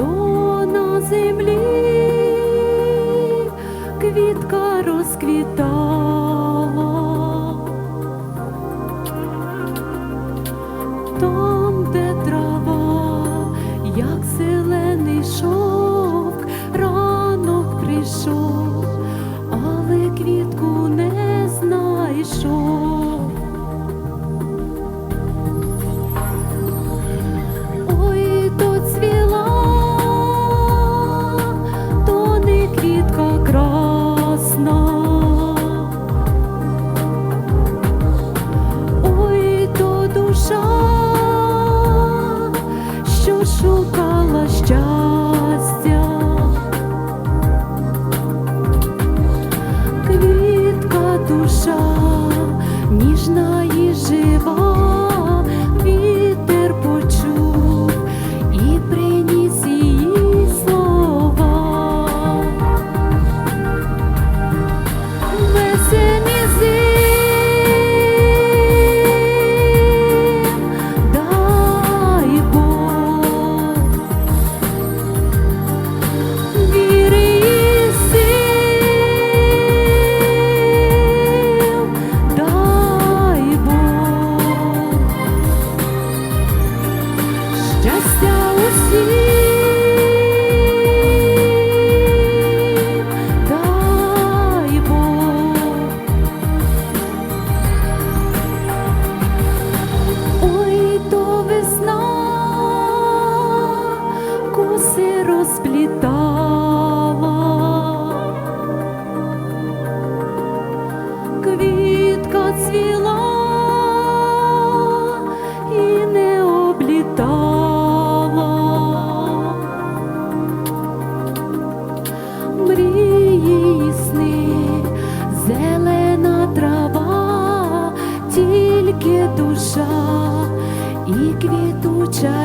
хто на землі квітка розквітала. душа ніжної життя. зелена трава, тільки душа і квітуча.